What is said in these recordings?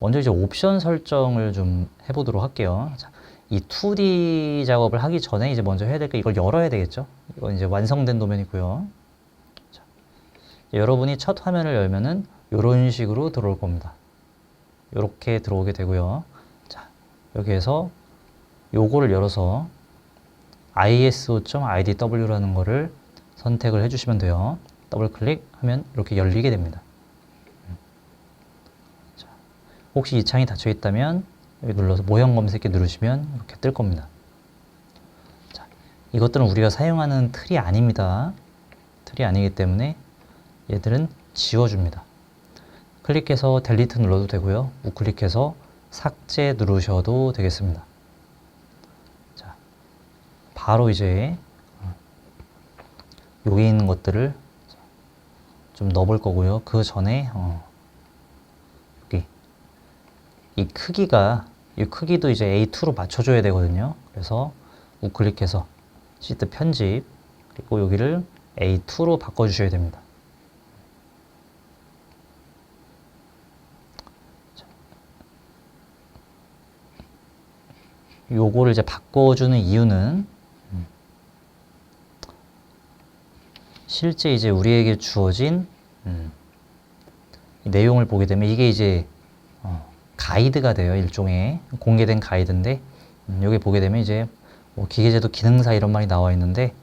먼저 이제 옵션 설정을 좀 해보도록 할게요. 자, 이 2D 작업을 하기 전에 이제 먼저 해야 될 게 이걸 열어야 되겠죠. 이건 이제 완성된 도면이고요. 자, 여러분이 첫 화면을 열면은 이런 식으로 들어올 겁니다. 이렇게 들어오게 되고요. 자, 여기에서 요거를 열어서 iso.idw라는 거를 선택을 해주시면 돼요. 더블 클릭하면 이렇게 열리게 됩니다. 자, 혹시 이 창이 닫혀 있다면 여기 눌러서 모형 검색기 누르시면 이렇게 뜰 겁니다. 자, 이것들은 우리가 사용하는 틀이 아닙니다. 틀이 아니기 때문에 얘들은 지워줍니다. 클릭해서 델리트 눌러도 되고요. 우클릭해서 삭제 누르셔도 되겠습니다. 자, 바로 이제 어, 여기 있는 것들을 좀 넣어볼 거고요. 그 전에 어, 이 크기가 이 크기도 이제 A2로 맞춰줘야 되거든요. 그래서 우클릭해서 시트 편집 그리고 여기를 A2로 바꿔주셔야 됩니다. 요거를 이제 바꿔주는 이유는 음, 실제 이제 우리에게 주어진 음, 이 내용을 보게 되면 이게 이제 어, 가이드가 돼요 일종의 공개된 가이드인데 음, 여기 보게 되면 이제 뭐 기계제도 기능사 이런 말이 나와 있는데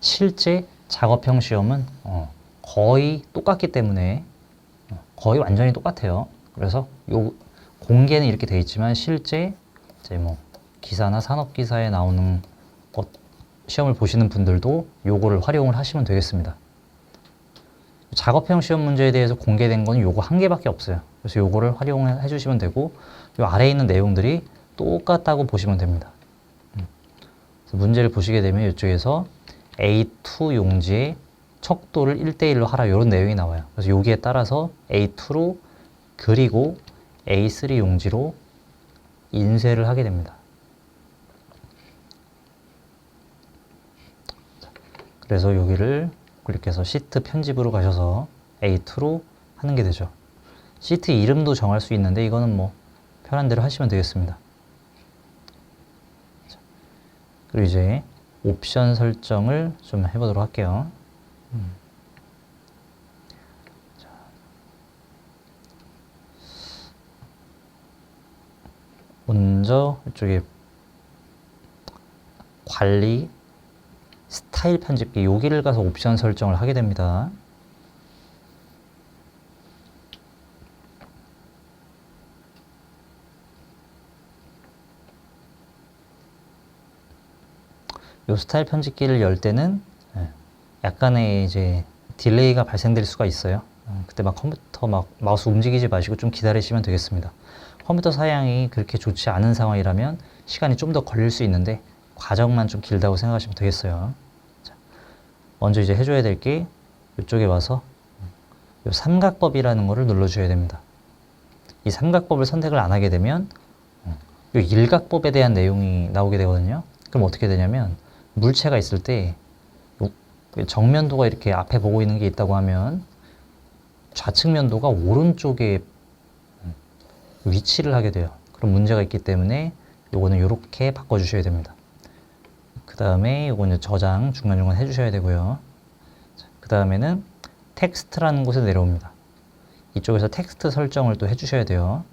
실제 작업형 시험은 어, 거의 똑같기 때문에 어, 거의 완전히 똑같아요. 그래서 요 공개는 이렇게 돼 있지만 실제 이제 뭐 기사나 산업 기사에 나오는 것 시험을 보시는 분들도 요거를 활용을 하시면 되겠습니다. 작업형 시험 문제에 대해서 공개된 건 요거 한 개밖에 없어요. 그래서 요거를 활용해 주시면 되고 요 아래에 있는 내용들이 똑같다고 보시면 됩니다. 음. 문제를 보시게 되면 이쪽에서 A2 용지의 척도를 1대1로 하라 이런 내용이 나와요. 그래서 여기에 따라서 A2로 그리고 A3 용지로 인쇄를 하게 됩니다. 그래서 여기를 클릭해서 시트 편집으로 가셔서 A2로 하는 게 되죠. 시트 이름도 정할 수 있는데 이거는 뭐 편한 대로 하시면 되겠습니다. 자, 그리고 이제 옵션 설정을 좀 해보도록 할게요. 음. 자. 먼저 이쪽에 관리 스타일 편집기 여기를 가서 옵션 설정을 하게 됩니다. 요 스타일 편집기를 열 때는 예, 약간의 이제 딜레이가 발생될 수가 있어요. 어, 그때 막 컴퓨터 막 마우스 움직이지 마시고 좀 기다리시면 되겠습니다. 컴퓨터 사양이 그렇게 좋지 않은 상황이라면 시간이 좀 더 걸릴 수 있는데 과정만 좀 길다고 생각하시면 되겠어요. 자, 먼저 이제 해줘야 될 게 이쪽에 와서 이 삼각법이라는 거를 눌러줘야 됩니다. 이 삼각법을 선택을 안 하게 되면 이 일각법에 대한 내용이 나오게 되거든요. 그럼 어떻게 되냐면 물체가 있을 때 정면도가 이렇게 앞에 보고 있는 게 있다고 하면 좌측면도가 오른쪽에 위치를 하게 돼요. 그런 문제가 있기 때문에 요거는 이렇게 바꿔주셔야 됩니다. 그 다음에 요거는 저장 중간중간 해주셔야 되고요. 그 다음에는 텍스트라는 곳에 내려옵니다. 이쪽에서 텍스트 설정을 또 해주셔야 돼요.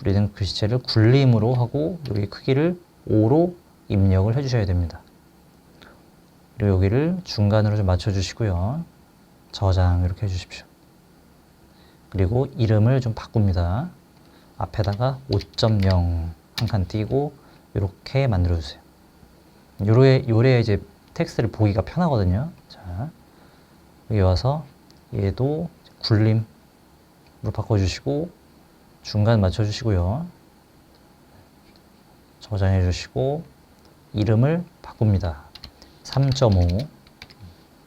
우리는 글씨체를 굴림으로 하고 여기 크기를 5로 입력을 해주셔야 됩니다. 그리고 여기를 중간으로 좀 맞춰주시고요. 저장 이렇게 해주십시오. 그리고 이름을 좀 바꿉니다. 앞에다가 5.0 한 칸 띄고 이렇게 만들어 주세요. 요래 요래 이제 텍스트를 보기가 편하거든요. 자 여기 와서 얘도 굴림으로 바꿔주시고 중간 맞춰주시고요. 저장해 주시고 이름을 바꿉니다. 3.5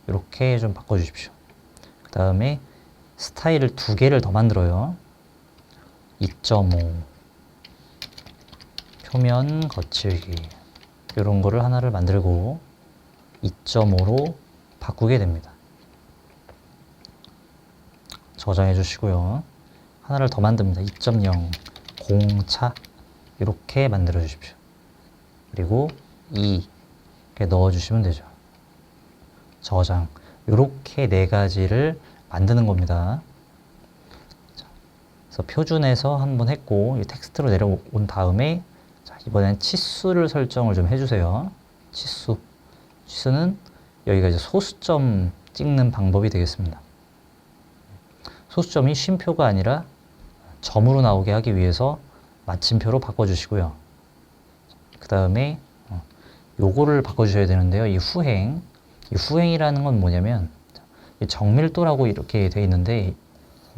이렇게 좀 바꿔주십시오. 그 다음에 스타일을 두 개를 더 만들어요. 2.5 표면 거칠기 이런 거를 하나를 만들고 2.5로 바꾸게 됩니다. 저장해 주시고요. 하나를 더 만듭니다. 2.0 공차 이렇게 만들어 주십시오. 그리고 2 이렇게 넣어 주시면 되죠. 저장 이렇게 네 가지를 만드는 겁니다. 자, 그래서 표준에서 한번 했고 이 텍스트로 내려온 다음에 자, 이번엔 치수를 설정을 좀 해주세요. 치수 치수는 여기가 이제 소수점 찍는 방법이 되겠습니다. 소수점이 쉼표가 아니라 점으로 나오게 하기 위해서 마침표로 바꿔주시고요. 그 다음에 어, 요거를 바꿔주셔야 되는데요. 이 후행, 이 후행이라는 건 뭐냐면 이 정밀도라고 이렇게 돼 있는데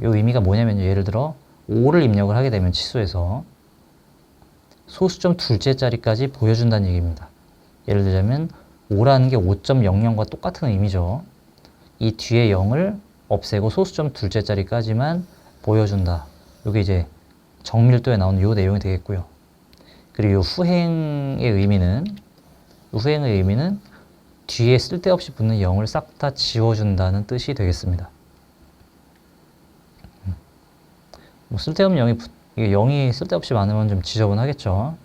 요 의미가 뭐냐면 예를 들어 5를 입력을 하게 되면 치수에서 소수점 둘째 자리까지 보여준다는 얘기입니다. 예를 들자면 5라는 게 5.00과 똑같은 의미죠. 이 뒤에 0을 없애고 소수점 둘째 자리까지만 보여준다. 이게 이제 정밀도에 나오는 요 내용이 되겠고요. 그리고 요 후행의 의미는 요 후행의 의미는 뒤에 쓸데없이 붙는 0을 싹 다 지워준다는 뜻이 되겠습니다. 음. 뭐 쓸데없는 0이 붙, 이게 0이 쓸데없이 많으면 좀 지저분하겠죠.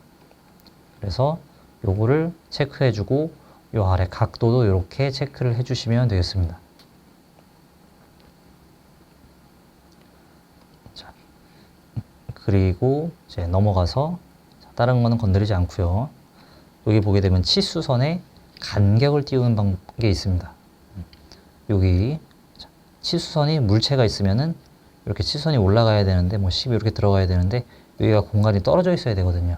그래서 요거를 체크해주고 요 아래 각도도 이렇게 체크를 해주시면 되겠습니다. 자, 그리고 이제 넘어가서 다른 거는 건드리지 않고요. 여기 보게 되면 치수선에 간격을 띄우는 방법이 있습니다. 여기 자, 치수선이 물체가 있으면은 이렇게 치수선이 올라가야 되는데 뭐 10이 이렇게 들어가야 되는데 여기가 공간이 떨어져 있어야 되거든요.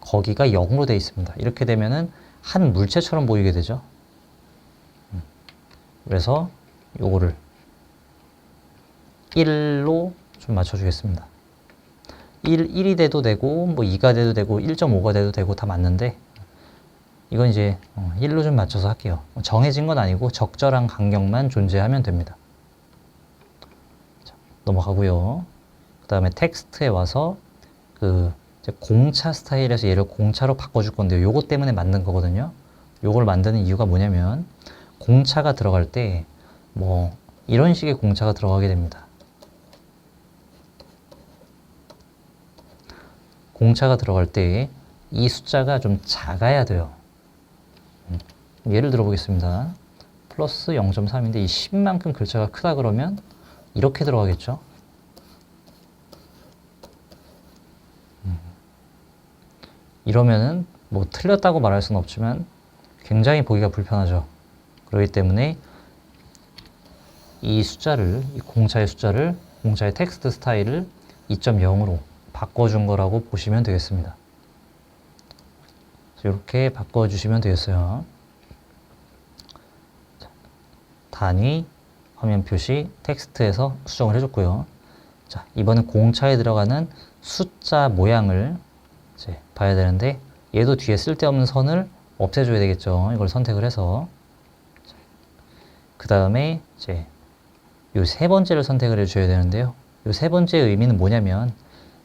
거기가 0으로 돼 있습니다. 이렇게 되면은 한 물체처럼 보이게 되죠. 음. 그래서 요거를 1로 좀 맞춰주겠습니다. 1, 1이 돼도 되고, 뭐 2가 돼도 되고, 1.5가 돼도 되고 다 맞는데, 이건 이제 1로 좀 맞춰서 할게요. 정해진 건 아니고 적절한 간격만 존재하면 됩니다. 자, 넘어가고요. 그 다음에 텍스트에 와서 그 공차 스타일에서 얘를 공차로 바꿔줄 건데요. 요거 때문에 만든 거거든요. 요걸 만드는 이유가 뭐냐면 공차가 들어갈 때 뭐 이런 식의 공차가 들어가게 됩니다. 공차가 들어갈 때 이 숫자가 좀 작아야 돼요. 음, 예를 들어 보겠습니다. 플러스 0.3인데 이 10만큼 글자가 크다 그러면 이렇게 들어가겠죠. 이러면은 뭐 틀렸다고 말할 수는 없지만 굉장히 보기가 불편하죠. 그렇기 때문에 이 숫자를 이 공차의 숫자를 공차의 텍스트 스타일을 2.0으로 바꿔준 거라고 보시면 되겠습니다. 이렇게 바꿔주시면 되겠어요. 자, 단위, 화면 표시, 텍스트에서 수정을 해줬고요. 자, 이번엔 공차에 들어가는 숫자 모양을 이제 봐야 되는데 얘도 뒤에 쓸데없는 선을 없애줘야 되겠죠. 이걸 선택을 해서 그 다음에 이제 요 세 번째를 선택을 해줘야 되는데요. 요 세 번째의 의미는 뭐냐면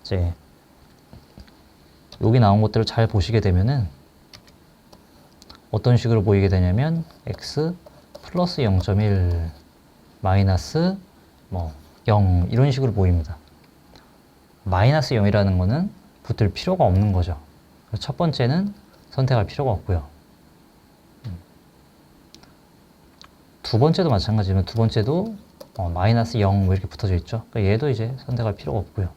이제 여기 나온 것들을 잘 보시게 되면은 어떤 식으로 보이게 되냐면 x 플러스 0.1 마이너스 뭐 0 이런 식으로 보입니다. 마이너스 0이라는 거는 붙을 필요가 없는 거죠. 첫 번째는 선택할 필요가 없고요. 음. 두 번째도 마찬가지지만 두 번째도 어, 마이너스 0 이렇게 붙어져 있죠. 그러니까 얘도 이제 선택할 필요가 없고요.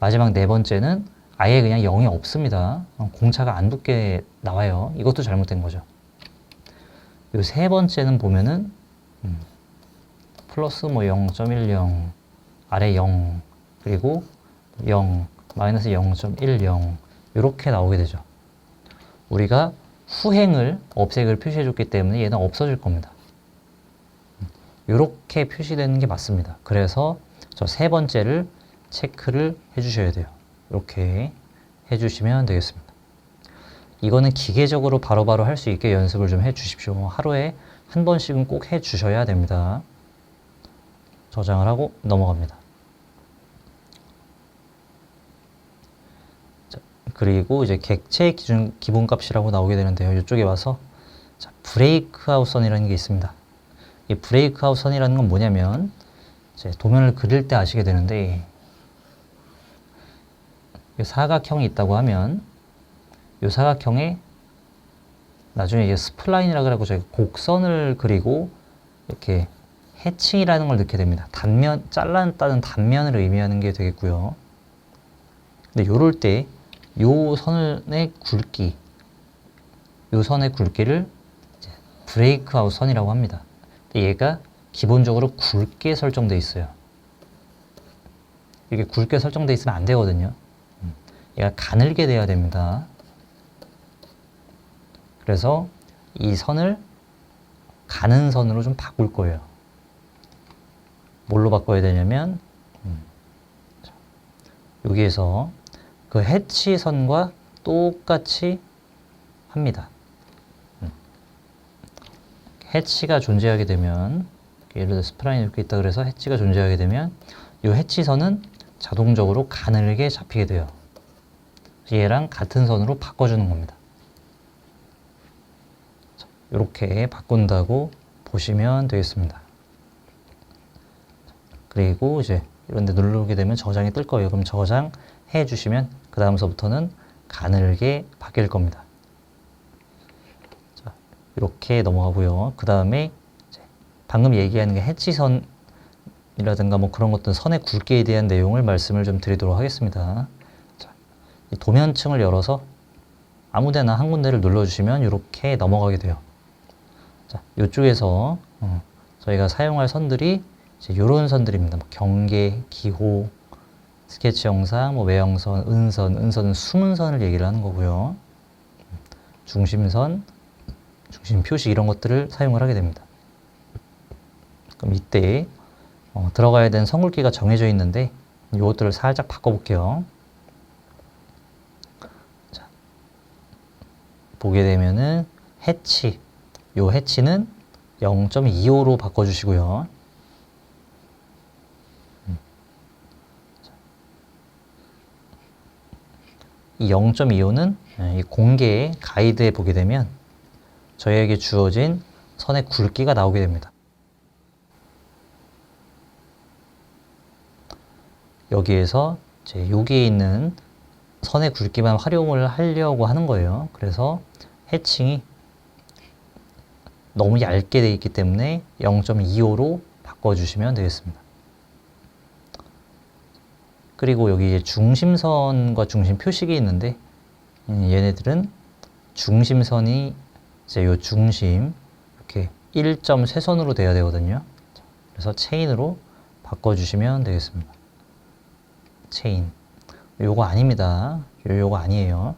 마지막 네 번째는 아예 그냥 0이 없습니다. 어, 공차가 안 붙게 나와요. 이것도 잘못된 거죠. 이 세 번째는 보면은 음, 플러스 뭐 0.10 아래 0 그리고 0 마이너스 0.10 이렇게 나오게 되죠. 우리가 후행을 업색을 표시해 줬기 때문에 얘는 없어질 겁니다. 이렇게 표시되는 게 맞습니다. 그래서 저 세 번째를 체크를 해 주셔야 돼요. 이렇게 해 주시면 되겠습니다. 이거는 기계적으로 바로바로 할 수 있게 연습을 좀 해 주십시오. 하루에 한 번씩은 꼭 해 주셔야 됩니다. 저장을 하고 넘어갑니다. 자, 그리고 이제 객체 기준 기본값이라고 나오게 되는데요. 이쪽에 와서 자, 브레이크아웃 선이라는 게 있습니다. 이 브레이크아웃 선이라는 건 뭐냐면 이제 도면을 그릴 때 아시게 되는데 이 사각형이 있다고 하면 이 사각형에 나중에 이제 스플라인이라 그래고 저희가 곡선을 그리고 이렇게 해칭이라는 걸 넣게 됩니다. 단면 잘랐다는 단면을 의미하는 게 되겠고요. 근데 요럴 때 요 선의 굵기 요 선의 굵기를 브레이크아웃 선이라고 합니다. 얘가 기본적으로 굵게 설정돼 있어요. 이게 굵게 설정돼 있으면 안 되거든요. 음, 얘가 가늘게 돼야 됩니다. 그래서 이 선을 가는 선으로 좀 바꿀 거예요. 뭘로 바꿔야 되냐면 음, 자, 여기에서 그 해치 선과 똑같이 합니다. 음. 해치가 존재하게 되면 예를 들어 스프라인이 이렇게 있다 그래서 해치가 존재하게 되면 이 해치선은 자동적으로 가늘게 잡히게 돼요. 얘랑 같은 선으로 바꿔주는 겁니다. 이렇게 바꾼다고 보시면 되겠습니다. 그리고 이제 이런 데 누르게 되면 저장이 뜰 거예요. 그럼 저장 해 주시면 그 다음서부터는 가늘게 바뀔 겁니다. 자, 이렇게 넘어가고요. 그 다음에 방금 얘기하는 게 해치선이라든가 뭐 그런 것들 선의 굵기에 대한 내용을 말씀을 좀 드리도록 하겠습니다. 자, 이 도면층을 열어서 아무데나 한 군데를 눌러주시면 이렇게 넘어가게 돼요. 자, 이쪽에서 어, 저희가 사용할 선들이 이제 이런 선들입니다. 뭐 경계, 기호, 스케치 영상, 뭐 외형선, 은선, 은선은 숨은 선을 얘기를 하는 거고요. 중심선, 중심 표시 이런 것들을 사용을 하게 됩니다. 그럼 이때 어, 들어가야 되는 선굵기가 정해져 있는데 이것들을 살짝 바꿔볼게요. 자, 보게 되면은 해치, 요 해치는 0.25로 바꿔주시고요. 이 0.25는 이 공개 가이드에 보게 되면 저희에게 주어진 선의 굵기가 나오게 됩니다. 여기에서 이제 여기에 있는 선의 굵기만 활용을 하려고 하는 거예요. 그래서 해칭이 너무 얇게 되어 있기 때문에 0.25로 바꿔주시면 되겠습니다. 그리고 여기 중심선과 중심 표식이 있는데 음, 얘네들은 중심선이 이제 요 중심 이렇게 1.3선으로 돼야 되거든요. 그래서 체인으로 바꿔주시면 되겠습니다. 체인. 요거 아닙니다. 요, 요거 아니에요.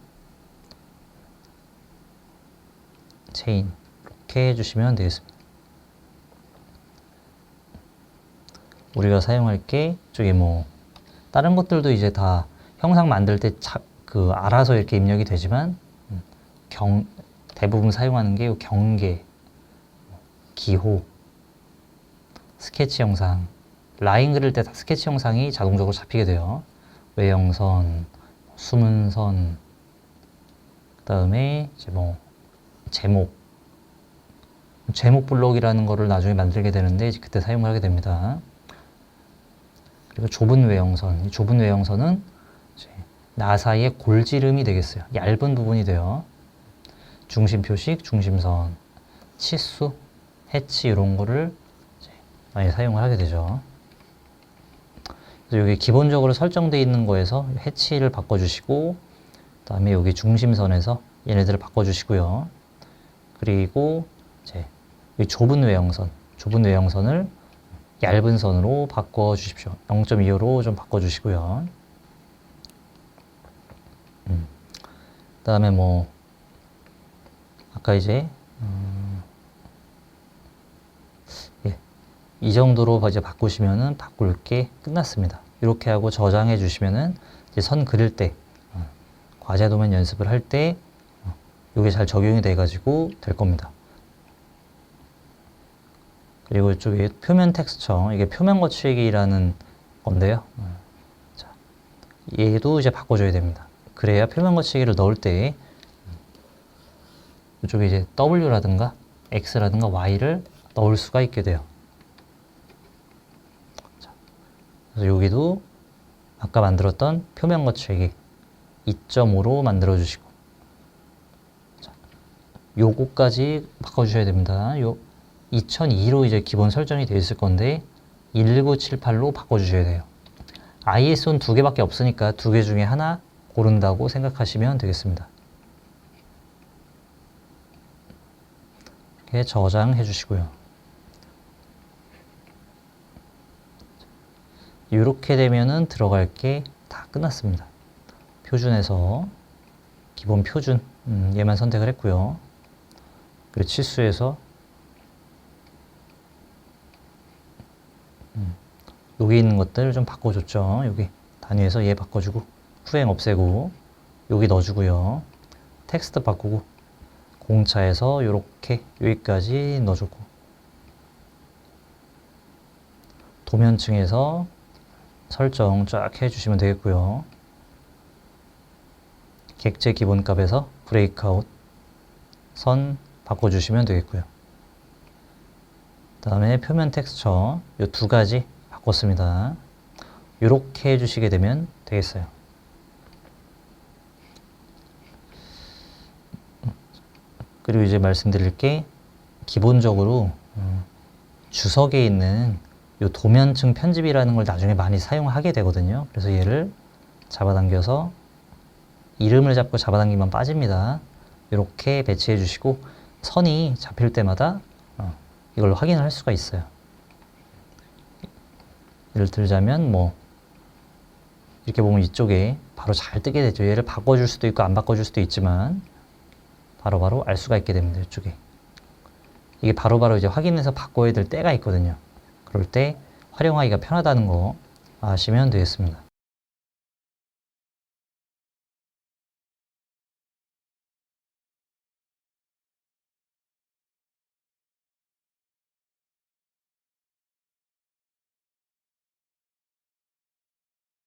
체인. 이렇게 해주시면 되겠습니다. 우리가 사용할 게 저기 뭐 다른 것들도 이제 다 형상 만들 때 그 알아서 이렇게 입력이 되지만 음, 경 대부분 사용하는 게 경계, 기호, 스케치 영상, 라인 그릴 때 다 스케치 영상이 자동적으로 잡히게 돼요. 외형선, 숨은 선, 그 다음에 이제 뭐 제목, 제목 블록이라는 거를 나중에 만들게 되는데 그때 사용을 하게 됩니다. 그리고 좁은 외형선, 이 좁은 외형선은 나사의 골지름이 되겠어요. 얇은 부분이 돼요. 중심 표식, 중심선, 치수, 해치 이런 거를 많이 사용을 하게 되죠. 여기 기본적으로 설정되어 있는 거에서 해치를 바꿔주시고 그 다음에 여기 중심선에서 얘네들을 바꿔주시고요. 그리고 이제 이 좁은 외형선, 좁은 외형선을 얇은 선으로 바꿔 주십시오. 0.25로 좀 바꿔 주시고요. 음. 그다음에 뭐 아까 이제 음, 예, 이 정도로 이제 바꾸시면은 바꿀 게 끝났습니다. 이렇게 하고 저장해 주시면은 이제 선 그릴 때 어, 과제 도면 연습을 할때 어, 이게 잘 적용이 돼 가지고 될 겁니다. 그리고 이쪽에 표면 텍스처 이게 표면 거치기라는 건데요. 자, 얘도 이제 바꿔줘야 됩니다. 그래야 표면 거치기를 넣을 때 이쪽에 이제 W라든가 X라든가 Y를 넣을 수가 있게 돼요. 자, 그래서 여기도 아까 만들었던 표면 거치기 2.5로 만들어 주시고 자, 요거까지 바꿔 주셔야 됩니다. 요 2002로 이제 기본 설정이 되어 있을 건데 1978로 바꿔 주셔야 돼요. ISO는 두 개밖에 없으니까 두 개 중에 하나 고른다고 생각하시면 되겠습니다. 이렇게 저장해 주시고요. 이렇게 되면은 들어갈 게 다 끝났습니다. 표준에서 기본 표준 음, 얘만 선택을 했고요. 그리고 치수에서 여기 있는 것들 좀 바꿔줬죠. 여기 단위에서 얘 바꿔주고 후행 없애고 여기 넣어주고요. 텍스트 바꾸고 공차에서 이렇게 여기까지 넣어주고 도면층에서 설정 쫙 해주시면 되겠고요. 객체 기본값에서 브레이크아웃 선 바꿔주시면 되겠고요. 그 다음에 표면 텍스처 이 두 가지 바꿨습니다. 이렇게 해주시게 되면 되겠어요. 그리고 이제 말씀드릴 게 기본적으로 음, 주석에 있는 이 도면층 편집이라는 걸 나중에 많이 사용하게 되거든요. 그래서 얘를 잡아당겨서 이름을 잡고 잡아당기면 빠집니다. 이렇게 배치해 주시고 선이 잡힐 때마다 어, 이걸 확인을 할 수가 있어요. 예를 들자면 뭐 이렇게 보면 이쪽에 바로 잘 뜨게 되죠. 얘를 바꿔줄 수도 있고 안 바꿔줄 수도 있지만 바로바로 알 수가 있게 됩니다. 이쪽에 이게 바로 바로 이제 확인해서 바꿔야 될 때가 있거든요. 그럴 때 활용하기가 편하다는 거 아시면 되겠습니다.